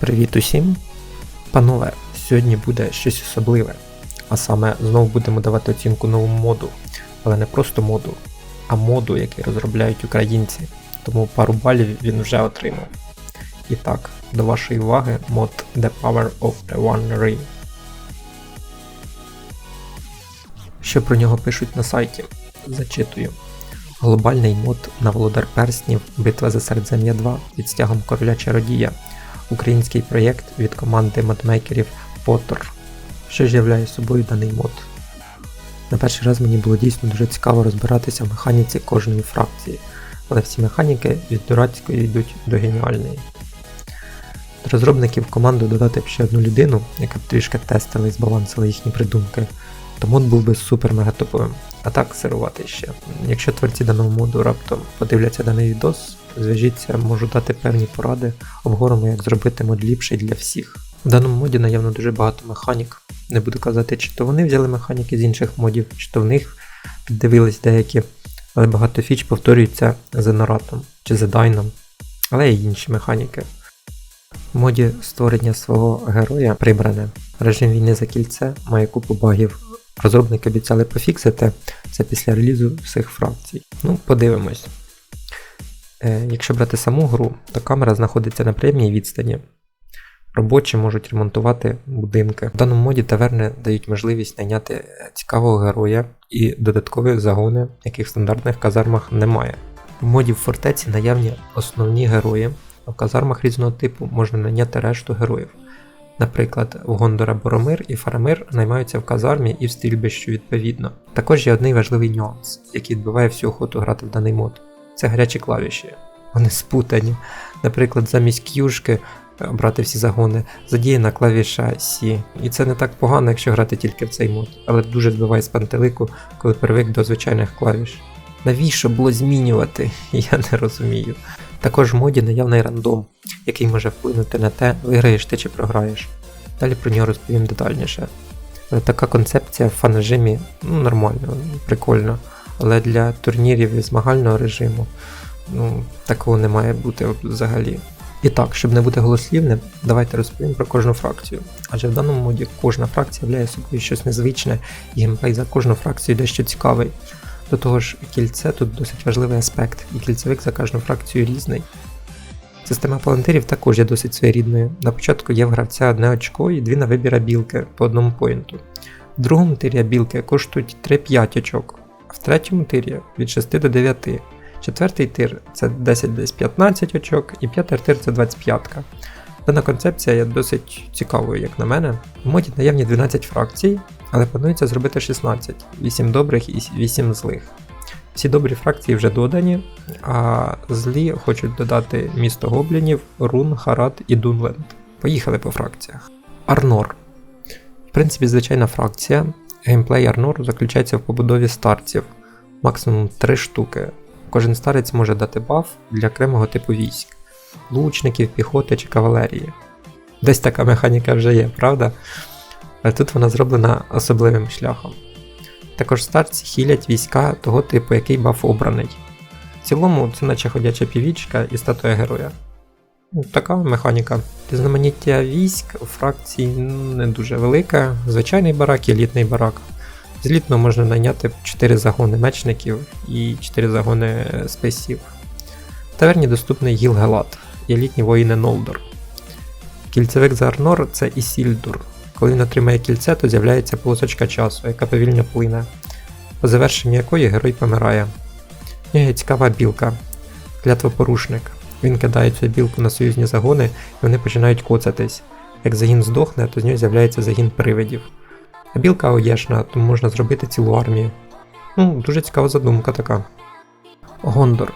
Привіт усім! Панове, сьогодні буде щось особливе. А саме знову будемо давати оцінку новому моду. Але не просто моду, а моду, який розробляють українці. Тому пару балів він вже отримав. І так, до вашої уваги мод The Power of the One Ring. Що про нього пишуть на сайті? Зачитую. Глобальний мод на володар перснів Битва за Середзем'я 2 під стягом короля чародія. Український проєкт від команди модмейкерів Potter. Що ж являє собою даний мод? На перший раз мені було дійсно дуже цікаво розбиратися в механіці кожної фракції, але всі механіки від дурацької йдуть до геніальної. До розробників в команду додати б ще одну людину, яка б трішки тестила і збалансила їхні придумки, то мод був би супер мега топовим. А так сирувати ще. Якщо творці даного моду раптом подивляться даний відос, зв'яжіться, можу дати певні поради, обговоримо, як зробити мод ліпший для всіх. В даному моді наявно дуже багато механік. Не буду казати, чи то вони взяли механіки з інших модів, чи то в них піддивились деякі, але багато фіч повторюються за наратом чи за дайном, але й інші механіки. В моді створення свого героя прибране. Режим війни за кільце має купу багів. Розробники обіцяли пофіксити це після релізу всіх фракцій. Ну, подивимось. Е, якщо брати саму гру, то камера знаходиться на приємній відстані. Робочі можуть ремонтувати будинки. В даному моді таверни дають можливість найняти цікавого героя і додаткові загони, яких в стандартних казармах немає. В моді в фортеці наявні основні герої, а в казармах різного типу можна найняти решту героїв. Наприклад, в Гондора Боромир і Фарамир наймаються в казармі і в стрільбищу відповідно. Також є один важливий нюанс, який відбиває всю охоту грати в даний мод. Це гарячі клавіші. Вони спутані. Наприклад, замість к'юшки брати всі загони, задіяна клавіша C. І це не так погано, якщо грати тільки в цей мод, але дуже збиває з пантелику, коли привик до звичайних клавіш. Навіщо було змінювати? Я не розумію. Також в моді наявний рандом, який може вплинути на те, виграєш ти чи програєш. Далі про нього розповім детальніше. Така концепція в фан-режимі ну, нормально, прикольно. Але для турнірів і змагального режиму ну, такого не має бути взагалі. І так, щоб не бути голослівним, давайте розповім про кожну фракцію. Адже в даному моді кожна фракція являє собою щось незвичне, і геймплей за кожну фракцію дещо цікавий. До того ж, кільце тут досить важливий аспект, і кільцевик за кожну фракцію різний. Система палантирів також є досить своєрідною. На початку є в гравця одне очко і дві на вибір абілки по одному поінту. В другому тирі абілки коштують 3-5 очок, а в третьому тирі від 6 до 9. Четвертий тир це 10 десь 15 очок, і п'ятий тир це 25. Дана концепція є досить цікавою, як на мене. В моді наявні 12 фракцій, але планується зробити 16, 8 добрих і 8 злих. Всі добрі фракції вже додані, а злі хочуть додати місто гоблінів, Рун, Харат і Дунленд. Поїхали по фракціях. Арнор. В принципі, звичайна фракція. Геймплей Арнор заключається в побудові старців, максимум 3 штуки. Кожен старець може дати баф для окремого типу військ, лучників, піхоти чи кавалерії. Десь така механіка вже є, правда? Але тут вона зроблена особливим шляхом. Також старці хілять війська того типу, який баф обраний. В цілому це наче ходяча півічка і статуя героя. Ну, така механіка. Різноманіття військ у фракції не дуже велике, звичайний барак і елітний барак. Злітно можна найняти 4 загони мечників і 4 загони спейсів. В таверні доступний Гілгелат елітні воїни Нолдор. Кільцевик за Арнор це Ісільдур. Коли він отримає кільце, то з'являється полосочка часу, яка повільно плине, по завершенню якої герой помирає. В нього є цікава білка, клятвопорушник. Він кидає цю білку на союзні загони, і вони починають коцатись. Як загін здохне, то з нього з'являється загін привидів. А білка оєшна, тому можна зробити цілу армію. Ну, дуже цікава задумка така. Гондор.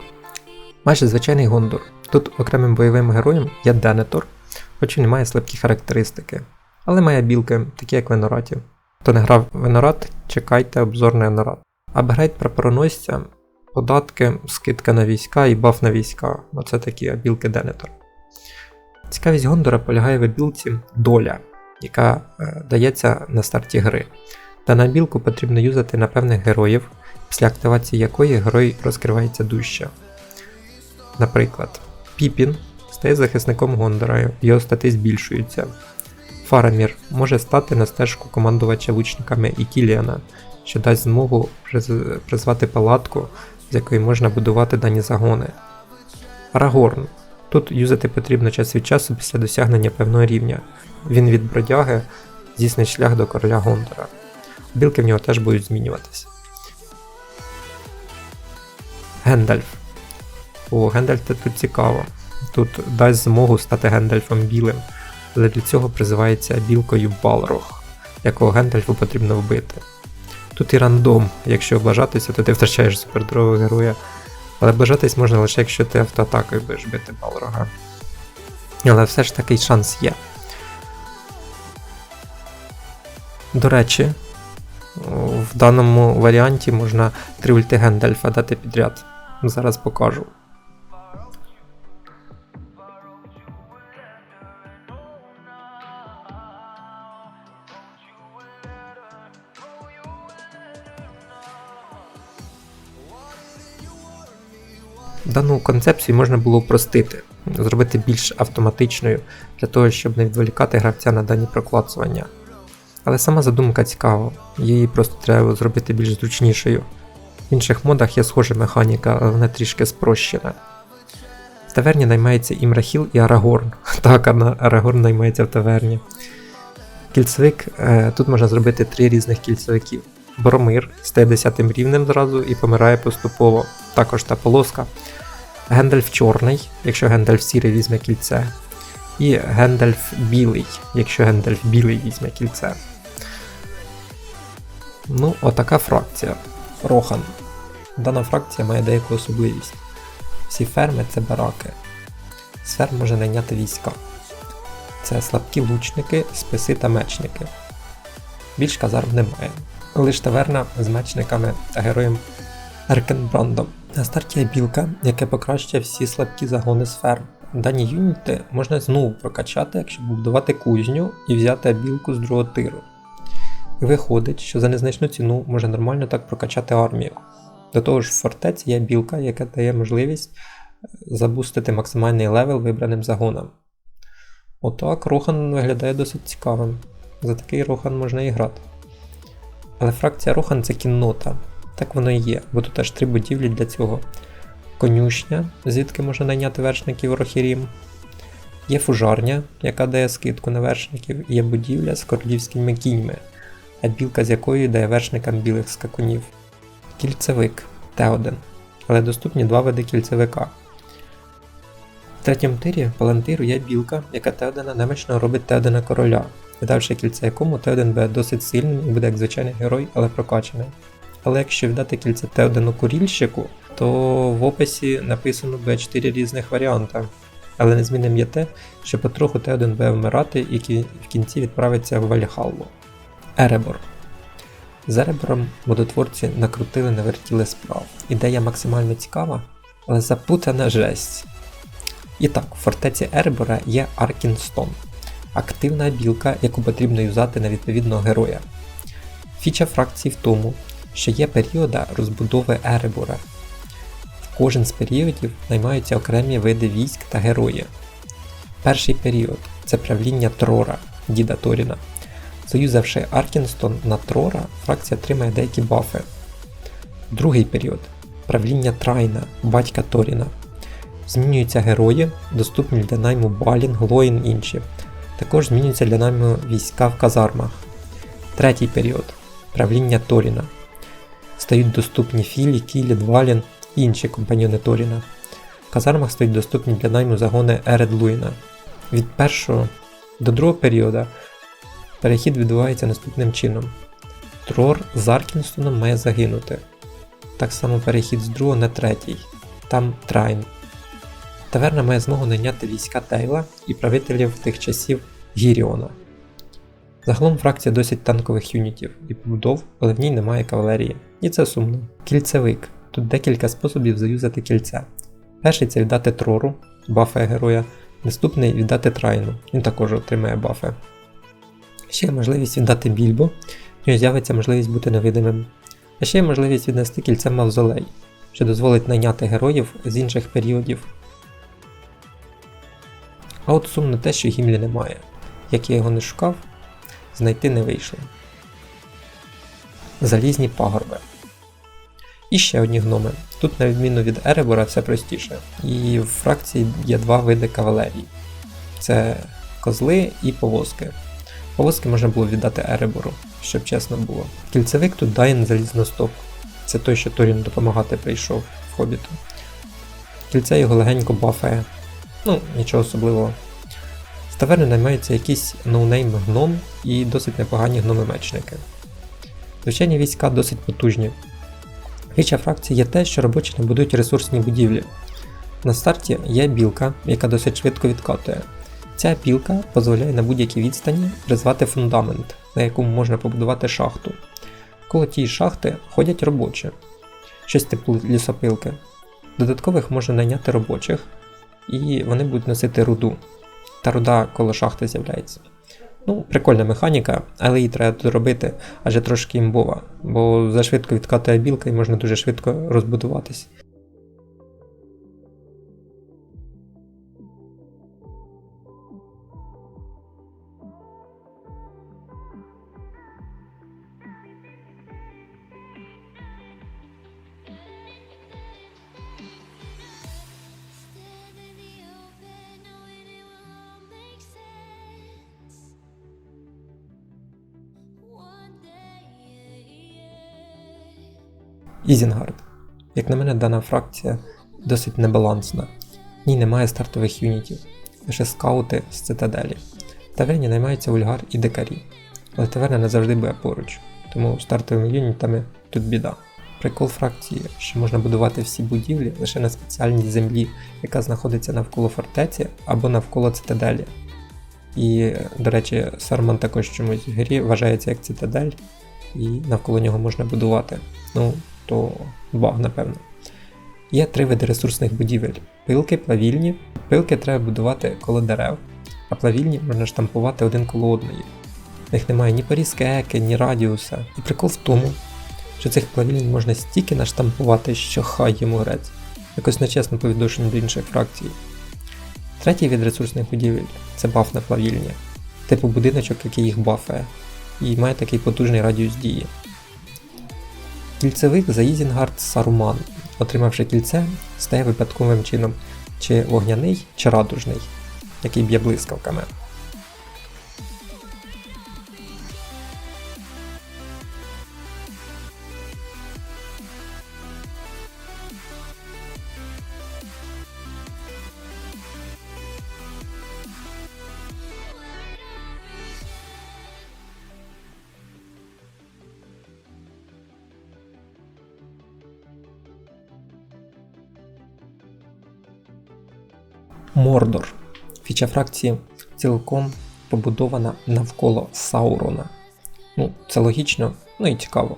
Майже звичайний Гондор. Тут окремим бойовим героєм є Денетор, хоч і не має слабкі характеристики. Але має білки, такі як в Енораті. Хто не грав в Енорат, чекайте обзор на Енорат. Апгрейд прапороносця, податки, скидка на війська і баф на війська. Оце такі білки Денетор. Цікавість Гондора полягає в білці доля яка е, дається на старті гри. Дану білку потрібно юзати на певних героїв, після активації якої герой розкривається дужче. Наприклад, Піпін стає захисником Гондора, його стати збільшуються. Фарамір може стати на стежку командувача лучниками і Кіліана, що дасть змогу призвати палатку, з якої можна будувати дані загони. Арагорн. Тут юзати потрібно час від часу після досягнення певного рівня. Він від бродяги здійснить шлях до короля Гондора. Білки в нього теж будуть змінюватися. Гендальф. О, Гендальф це тут цікаво. Тут дасть змогу стати Гендальфом білим, але для цього призивається білкою Балрог, якого Гендальфу потрібно вбити. Тут і рандом, якщо облажатися, то ти втрачаєш супердорового героя. Але облажатись можна лише якщо ти автоатакою будеш бити Балрога. Але все ж такий шанс є. До речі, в даному варіанті можна три ульти Гендальфа дати підряд. Зараз покажу. Дану концепцію можна було упростити, зробити більш автоматичною для того, щоб не відволікати гравця на дані проклацування. Але сама задумка цікава, її просто треба зробити більш зручнішою. В інших модах є схожа механіка, але вона трішки спрощена. В таверні наймається Імрахіл і Арагорн. Так, Арагорн наймається в таверні. Кільцевик е, тут можна зробити три різних кільцевиків. Боромир стає 10 рівнем зразу і помирає поступово. Також та полоска. Гендальф чорний, якщо Гендальф сірий візьме кільце. І Гендальф білий, якщо Гендальф білий візьме кільце. Ну, отака фракція. Рохан. Дана фракція має деяку особливість. Всі ферми це бараки. З ферм може найняти війська. Це слабкі лучники, списи та мечники. Більш казарм немає. Лиш таверна з мечниками та героєм Еркенбрандом. На старті є білка, яке покращує всі слабкі загони з ферм. Дані юніти можна знову прокачати, якщо будувати кузню і взяти білку з другого тиру. І виходить, що за незначну ціну можна нормально так прокачати армію. До того ж, в фортеці є білка, яка дає можливість е, забустити максимальний левел вибраним загонам. Отак Рохан виглядає досить цікавим. За такий Рохан можна і грати. Але фракція Рохан це кіннота. Так воно і є, бо тут аж три будівлі для цього. Конюшня, звідки можна найняти вершників Рохірім. Є фужарня, яка дає скидку на вершників, і є будівля з королівськими кіньми, а білка з якої дає вершникам білих скакунів. Кільцевик Т1, але доступні два види кільцевика. В третьому тирі палантиру є білка, яка Т1 немічно робить Т1 короля, віддавши кільце якому Т1 буде досить сильним і буде як звичайний герой, але прокачаний. Але якщо віддати кільце Т1 курільщику, то в описі написано буде 4 різних варіанти. Але незмінним є те, що потроху Т1 буде вмирати і в кінці відправиться в Вальхаллу. Еребор. З Еребором водотворці накрутили навертіли справ. Ідея максимально цікава, але запутана жесть. І так, в фортеці Еребора є Аркінстон. Активна білка, яку потрібно юзати на відповідного героя. Фіча фракції в тому, що є періода розбудови Еребора. В кожен з періодів наймаються окремі види військ та герої. Перший період це правління Трора, діда Торіна. Заюзавши Аркінстон на Трора, фракція отримає деякі бафи. Другий період правління Трайна, батька Торіна. Змінюються герої, доступні для найму Балін, Глоїн інші. Також змінюються для найму війська в казармах. Третій період правління Торіна. Стають доступні Філі, Кілі, Двалін і інші компаньйони Торіна. В казармах стають доступні для найму загони Еред Луїна. Від першого до другого періоду перехід відбувається наступним чином. Трор з Аркінстоном має загинути. Так само перехід з другого на третій. Там Трайн. Таверна має змогу найняти війська Тейла і правителів тих часів Гіріона. Загалом фракція досить танкових юнітів і побудов, але в ній немає кавалерії. І це сумно. Кільцевик. Тут декілька способів заюзати кільце. Перший це віддати Трору, бафи героя. Наступний віддати Трайну, він також отримає бафи. Ще є можливість віддати більбу, в нього з'явиться можливість бути невидимим. А ще є можливість віднести кільце Мавзолей, що дозволить найняти героїв з інших періодів. А от сумно те, що Гімлі немає. Як я його не шукав, знайти не вийшло. Залізні пагорби. І ще одні гноми. Тут, на відміну від Еребора, все простіше. І в фракції є два види кавалерії: це козли і повозки. Повозки можна було віддати Еребору, щоб чесно було. Кільцевик тут Дайн залізностоп. Це той, що Торін допомагати прийшов в хобіту. Кільце його легенько бафає. Ну, нічого особливого. З таверни наймаються якийсь ноунейм гном і досить непогані гноми-мечники. Звичайні війська досить потужні. Річа фракції є те, що робочі не будують ресурсні будівлі. На старті є білка, яка досить швидко відкатує. Ця білка дозволяє на будь-якій відстані призвати фундамент, на якому можна побудувати шахту. Коло тієї шахти ходять робочі, щось типу лісопилки. Додаткових можна найняти робочих, і вони будуть носити руду. Та руда коло шахти з'являється. Ну, прикольна механіка, але її треба доробити, адже трошки імбова, бо зашвидко відкатує білка і можна дуже швидко розбудуватись. Ізінгард. Як на мене, дана фракція досить небалансна. В ній немає стартових юнітів, лише скаути з цитаделі. В таверні наймаються ульгар і дикарі, але таверна не завжди буде поруч, тому стартовими юнітами тут біда. Прикол фракції, що можна будувати всі будівлі лише на спеціальній землі, яка знаходиться навколо фортеці або навколо цитаделі. І, до речі, Сарман також чомусь в грі вважається як цитадель, і навколо нього можна будувати. Ну, то баг, напевно. Є три види ресурсних будівель: пилки, плавільні. Пилки треба будувати коло дерев, а плавільні можна штампувати один коло одної. В них немає ні порізкеки, ні радіуса. І прикол в тому, що цих плавільні можна стільки наштампувати, що хай йому грець. Якось нечесно по відношенню до інших фракцій. Третій від ресурсних будівель це баф на плавільні, типу будиночок, який їх бафає, і має такий потужний радіус дії. Кільцевик за Ізінгард Саруман, отримавши кільце, стає випадковим чином чи вогняний, чи радужний, який б'є блискавками. Мордор. Фіча фракції цілком побудована навколо Саурона. Ну, це логічно, ну і цікаво.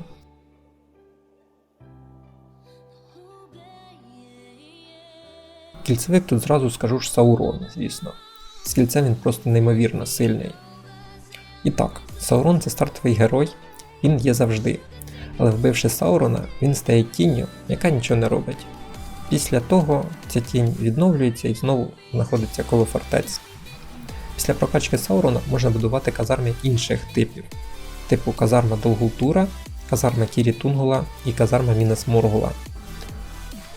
Кільцевик тут зразу скажу ж Саурон, звісно. З кільцем він просто неймовірно сильний. І так, Саурон це стартовий герой, він є завжди. Але вбивши Саурона, він стає тінню, яка нічого не робить. Після того ця тінь відновлюється і знову знаходиться коло фортець. Після прокачки Саурона можна будувати казарми інших типів, типу казарма Долгултура, казарма Кірі Тунгула і казарма Мінас Моргула.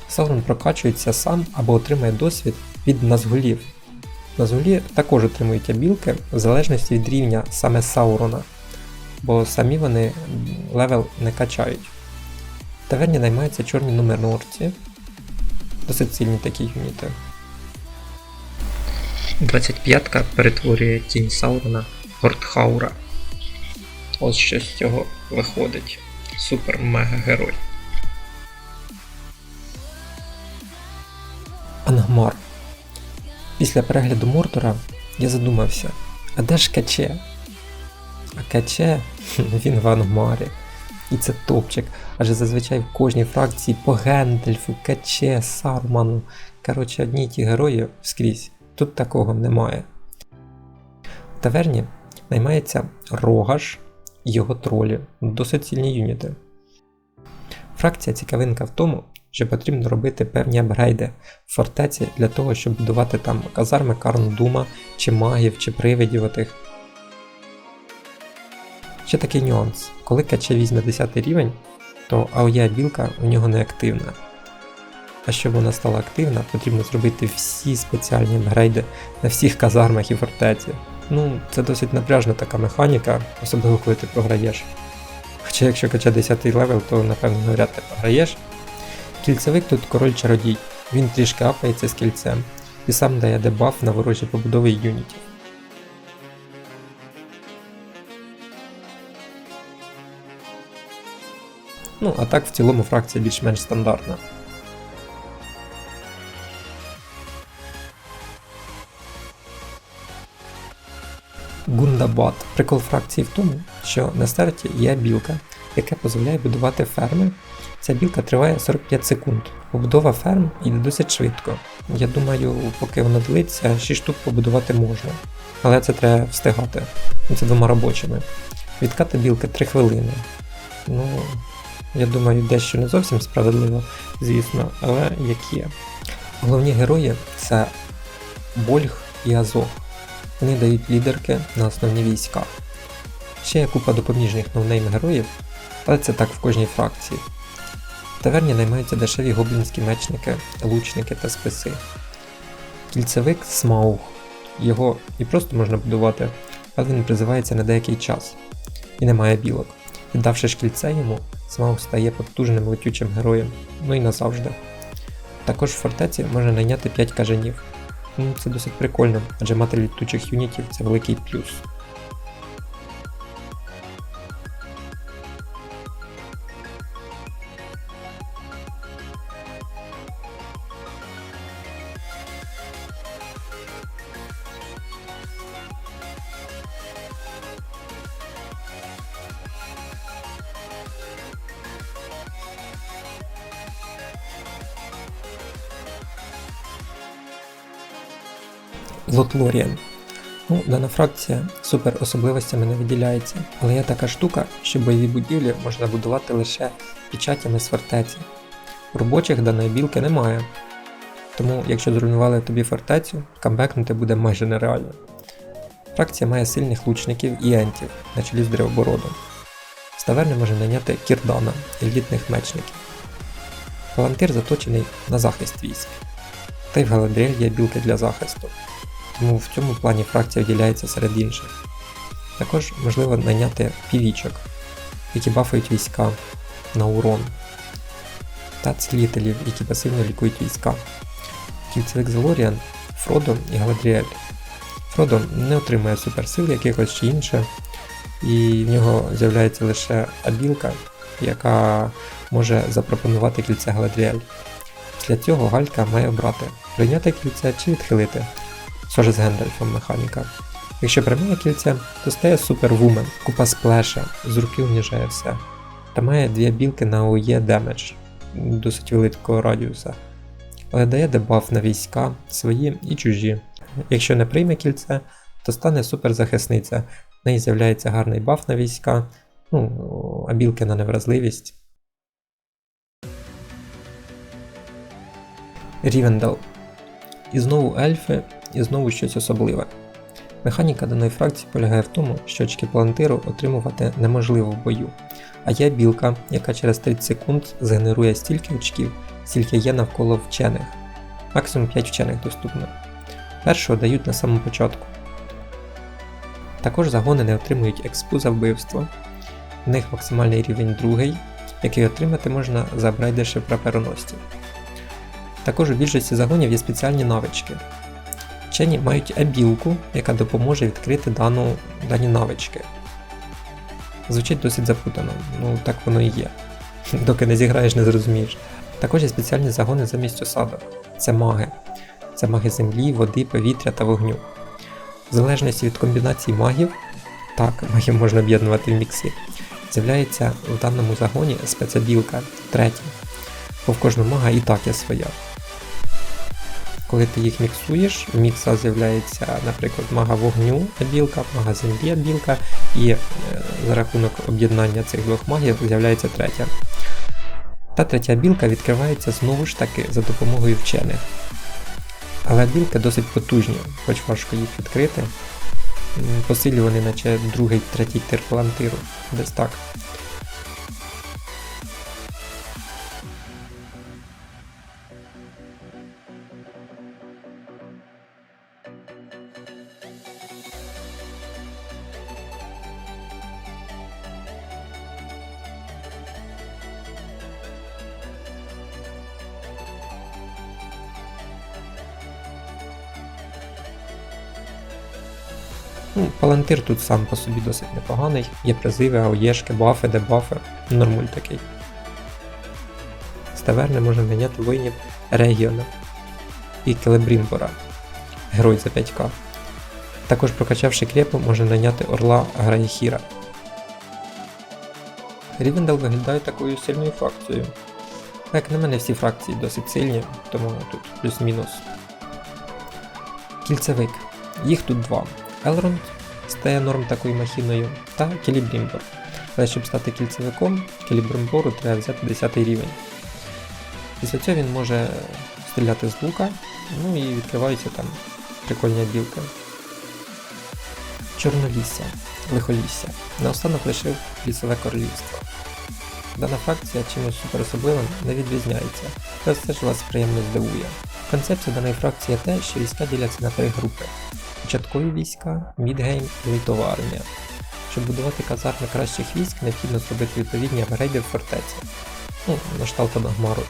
Саурон прокачується сам або отримує досвід від Назгулів. Назгулі також отримують абілки в залежності від рівня саме Саурона, бо самі вони левел не качають. В таверні наймаються чорні нумернорці, досить сильні такі юніти. 25-ка перетворює тінь Саурона в Гортхаура. Ось що з цього виходить. Супер-мега-герой. Ангмар. Після перегляду Мордора я задумався, а де ж Каче? А Каче він в Ангмарі. І це топчик. Адже зазвичай в кожній фракції по Гендельфу, Каче, Сарману. Коротше, одні ті герої скрізь. Тут такого немає. В таверні наймається Рогаш і його тролі. Досить сильні юніти. Фракція цікавинка в тому, що потрібно робити певні апгрейди в фортеці для того, щоб будувати там казарми Карн Дума, чи магів, чи привидів отих. Ще такий нюанс. Коли КЧ візьме 10 рівень, то АОЄ білка у нього не активна. А щоб вона стала активна, потрібно зробити всі спеціальні апгрейди на всіх казармах і фортеці. Ну, це досить напряжна така механіка, особливо коли ти програєш. Хоча якщо кача 10 левел, то напевно навряд ти програєш. Кільцевик тут король чародій, він трішки апається з кільцем і сам дає дебаф на ворожі побудови юнітів. Ну, а так в цілому фракція більш-менш стандартна. Гундабат. Прикол фракції в тому, що на старті є білка, яка дозволяє будувати ферми. Ця білка триває 45 секунд. Побудова ферм йде досить швидко. Я думаю, поки вона длиться, 6 штук побудувати можна. Але це треба встигати. Це двома робочими. Відкати білки 3 хвилини. Ну, я думаю, дещо не зовсім справедливо, звісно, але як є. Головні герої це Больг і Азов. Вони дають лідерки на основні війська. Ще є купа допоміжних ноунейм героїв, але це так в кожній фракції. В таверні наймаються дешеві гоблінські мечники, лучники та списи. Кільцевик Смауг. Його і просто можна будувати, але він призивається на деякий час і не має білок. Віддавши шкільце йому, Смауг стає потужним летючим героєм, ну і назавжди. Також в фортеці можна найняти 5 кажанів. Ну, це досить прикольно, адже мати літучих юнітів це великий плюс. Лотлоріан. Ну, дана фракція супер особливостями не виділяється, але є така штука, що бойові будівлі можна будувати лише печатями з фортеці. Робочих даної білки немає. Тому, якщо зруйнували тобі фортецю, камбекнути буде майже нереально. Фракція має сильних лучників і ентів на чолі з древобородом. З таверни може найняти кірдана, елітних мечників. Палантир заточений на захист військ. Та й в Галадріель є білки для захисту тому в цьому плані фракція виділяється серед інших. Також можливо найняти півічок, які бафають війська на урон, та цілителів, які пасивно лікують війська. Кільцевик Зелоріан, Фродо і Галадріель. Фродо не отримує суперсил якихось чи інше, і в нього з'являється лише абілка, яка може запропонувати кільце Галадріель. Після цього Галька має обрати прийняти кільце чи відхилити, схоже з Гендальфом механіка. Якщо приймає кільце, то стає супервумен, купа сплеша, з руки уніжає все. Та має дві білки на ОЄ демедж, досить великого радіуса. Але дає дебаф на війська, свої і чужі. Якщо не прийме кільце, то стане суперзахисниця. В неї з'являється гарний баф на війська, ну, а білки на невразливість. Рівендал. І знову ельфи, і знову щось особливе. Механіка даної фракції полягає в тому, що очки палантиру отримувати неможливо в бою, а є білка, яка через 30 секунд згенерує стільки очків, скільки є навколо вчених. Максимум 5 вчених доступно. Першого дають на самому початку. Також загони не отримують експу за вбивство. В них максимальний рівень другий, який отримати можна за забрайдерши прапероносців. Також у більшості загонів є спеціальні навички. Вчені мають абілку, яка допоможе відкрити дану, дані навички. Звучить досить запутано, ну так воно і є. Доки не зіграєш, не зрозумієш. Також є спеціальні загони замість осадок. Це маги. Це маги землі, води, повітря та вогню. В залежності від комбінації магів, так, магів можна об'єднувати в міксі, з'являється в даному загоні спецабілка третя. Бо в кожного мага і так є своя. Коли ти їх міксуєш, в мікса з'являється, наприклад, мага вогню білка, мага землі білка, і е, за рахунок об'єднання цих двох магів з'являється третя. Та третя білка відкривається знову ж таки за допомогою вчених. Але білки досить потужні, хоч важко їх відкрити. М, По силі наче другий, третій тир палантиру. Десь так. Ну, палантир тут сам по собі досить непоганий. Є призиви, аоєшки, бафи, дебафи. Нормуль такий. З таверни можна найняти воїнів Регіона і Келебрімбора. Герой за 5к. Також прокачавши крепу, можна найняти орла Граїхіра. Рівендел виглядає такою сильною фракцією. Як на мене, всі фракції досить сильні, тому тут плюс-мінус. Кільцевик. Їх тут два. Елронд стає норм такою махіною, та Келібрімбор. Але щоб стати кільцевиком, Келібрімбору треба взяти 10 рівень. Після цього він може стріляти з лука, ну і відкриваються там прикольні білки. Чорнолісся, лихолісся. Наостанок лишив лісове королівство. Дана фракція чимось супер особливим не відрізняється, та все ж вас приємно здивує. Концепція даної фракції те, що війська діляться на три групи: початкові війська, мідгейм і лейтова армія. Щоб будувати казарми кращих військ, необхідно зробити відповідні апгрейди в фортеці. Ну, на кшталт Дагмару.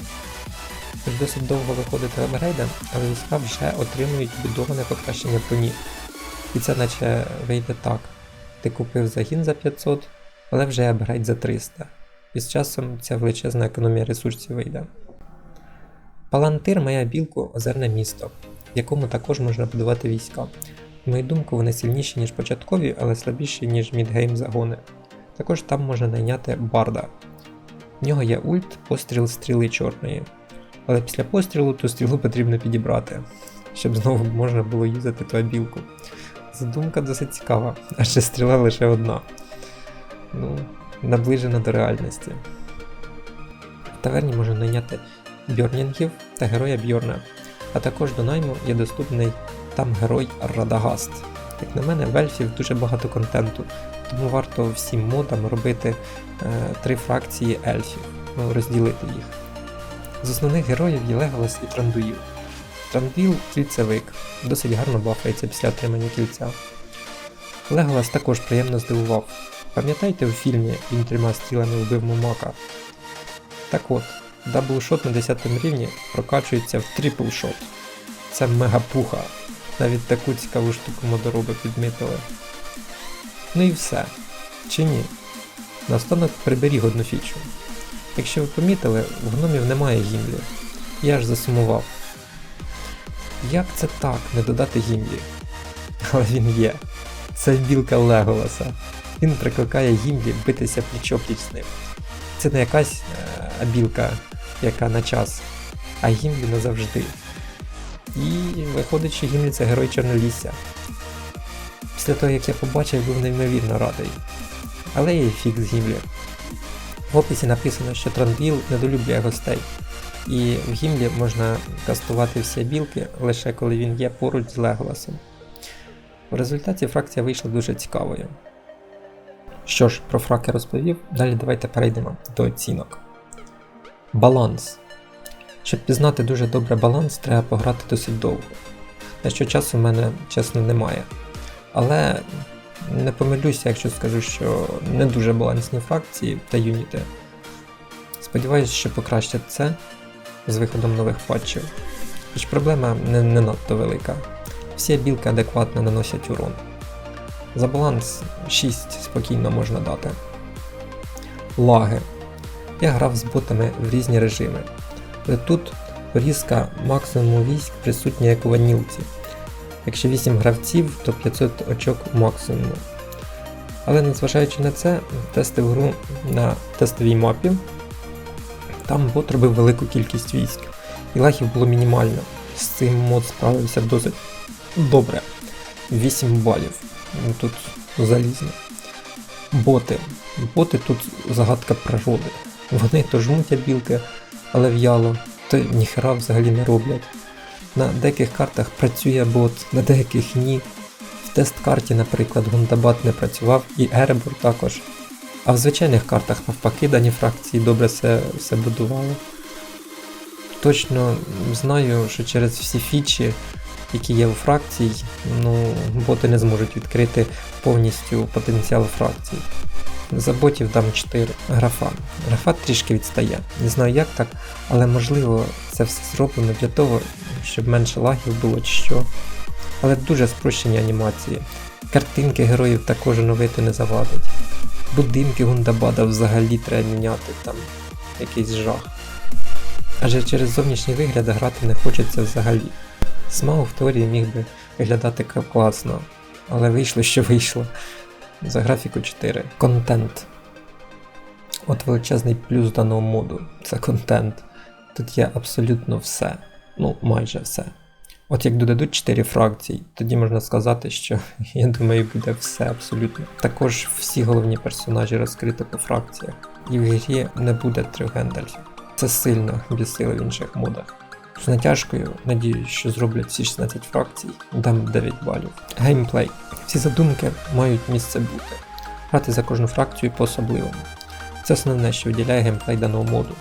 Хоч досить довго виходити апгрейди, але війська вже отримують будоване покращення броні. І це наче вийде так. Ти купив загін за 500, але вже апгрейд за 300. І з часом ця величезна економія ресурсів вийде. Палантир має білку озерне місто, в якому також можна будувати війська. На мою думку, вони сильніші, ніж початкові, але слабіші, ніж мідгейм загони. Також там можна найняти барда. В нього є ульт, постріл стріли чорної. Але після пострілу ту стрілу потрібно підібрати, щоб знову можна було юзати ту білку. Задумка досить цікава, адже стріла лише одна. Ну, наближена до реальності. В таверні можна найняти бьорнінгів та героя Бьорна, а також до найму є доступний там герой Радагаст. Як на мене, в ельфів дуже багато контенту, тому варто всім модам робити е, три фракції ельфів, ну, розділити їх. З основних героїв є Леголас і Трандуїл. Трандуїл кільцевик, досить гарно бафається після отримання кільця. Леголас також приємно здивував. Пам'ятаєте у фільмі він трьома стрілами вбив Мумака? Так от, даблшот на 10 рівні прокачується в тріплшот. Це мегапуха. Навіть таку цікаву штуку модороби підмітили. Ну і все. Чи ні? Наостанок приберіг одну фічу. Якщо ви помітили, в гномів немає гімлі. Я аж засумував. Як це так, не додати гімлі? Але він є. Це білка Леголаса. Він прикликає гімлі битися пліч-опліч з ним. Це не якась е, абілка, яка на час, а гімлі назавжди. І виходить, що гімлі це герой Чорнолісся. Після того, як я побачив, був неймовірно радий. Але є фік з гімлі. В описі написано, що Транвіл недолюблює гостей, і в гімлі можна кастувати всі білки лише коли він є поруч з Леголасом. В результаті фракція вийшла дуже цікавою. Що ж, про фраки розповів, далі давайте перейдемо до оцінок. Баланс. Щоб пізнати дуже добре баланс, треба пограти досить довго. На що часу в мене, чесно, немає. Але не помилюся, якщо скажу, що не дуже балансні фракції та юніти. Сподіваюсь, що покращать це з виходом нових патчів. Хоч проблема не, не надто велика. Всі білки адекватно наносять урон. За баланс 6 спокійно можна дати. Лаги. Я грав з ботами в різні режими. Але тут порізка максимуму військ присутня як у ванілці. Якщо 8 гравців, то 500 очок максимуму. Але незважаючи на це, тестив гру на тестовій мапі. Там бот робив велику кількість військ, і лагів було мінімально. З цим мод справився досить добре. 8 балів. Ну, Тут залізно. Боти. Боти тут загадка природи. Вони то жмуть білки, але в'яло, то ніхера взагалі не роблять. На деяких картах працює бот, на деяких ні. В тест-карті, наприклад, Гундабат не працював і Еребор також. А в звичайних картах навпаки дані фракції добре все, все будували. Точно знаю, що через всі фічі, які є у фракцій, ну, боти не зможуть відкрити повністю потенціал фракцій. За ботів дам 4. Графа. Графа трішки відстає. Не знаю як так, але можливо це все зроблено для того, щоб менше лагів було чи що. Але дуже спрощені анімації. Картинки героїв також оновити не завадить. Будинки Гундабада взагалі треба міняти там якийсь жах. Адже через зовнішній вигляд грати не хочеться взагалі. Смау в теорії міг би виглядати класно, але вийшло, що вийшло. За графіку 4. Контент. От величезний плюс даного моду це контент. Тут є абсолютно все. Ну, майже все. От як додадуть 4 фракції, тоді можна сказати, що я думаю, буде все абсолютно. Також всі головні персонажі розкриті по фракціях, і в грі не буде трьох Гендальфів. Це сильно бісило в інших модах. З натяжкою, надіюсь, що зроблять всі 16 фракцій, дам 9 балів. Геймплей. Всі задумки мають місце бути. Грати за кожну фракцію по-особливому. Це основне, що виділяє геймплей даного моду.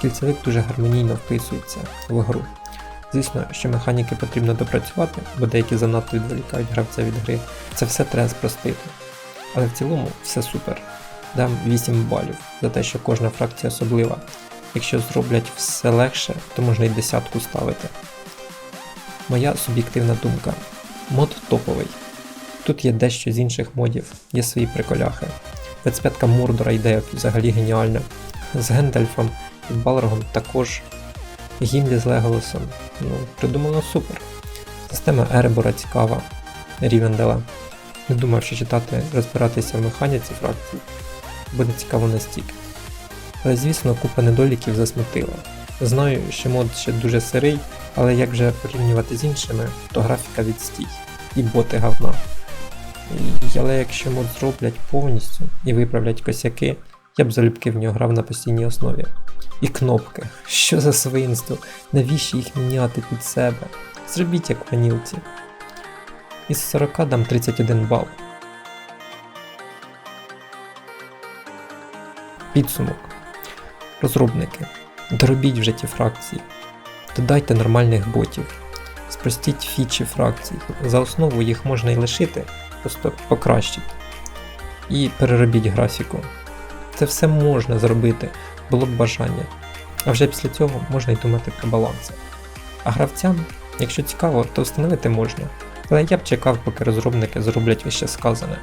Кільцевик дуже гармонійно вписується в гру. Звісно, що механіки потрібно допрацювати, бо деякі занадто відволікають гравця від гри. Це все треба спростити. Але в цілому все супер. Дам 8 балів за те, що кожна фракція особлива. Якщо зроблять все легше, то можна і десятку ставити. Моя суб'єктивна думка. Мод топовий. Тут є дещо з інших модів, є свої приколяхи. Спецп'ятка Мордора йде взагалі геніальна. З Гендальфом і Балрогом також. Гімлі з Леголосом. Ну, придумано супер. Система Еребора цікава. Рівенделя. Не думав, що читати, розбиратися в механіці фракцій буде цікаво настільки. Але звісно, купа недоліків засмутила. Знаю, що мод ще дуже сирий, але як вже порівнювати з іншими, то графіка відстій. І боти говна. І- Але якщо мод зроблять повністю і виправлять косяки, я б залюбки в нього грав на постійній основі. І кнопки. Що за свинство? Навіщо їх міняти під себе? Зробіть як в ванілці. Із 40 дам 31 бал. Підсумок. Розробники. Доробіть вже ті фракції. Додайте нормальних ботів. Спростіть фічі фракцій. За основу їх можна і лишити, просто покращити. І переробіть графіку. Це все можна зробити, було б бажання. А вже після цього можна й думати про баланси. А гравцям, якщо цікаво, то встановити можна. Але я б чекав, поки розробники зроблять вище сказане.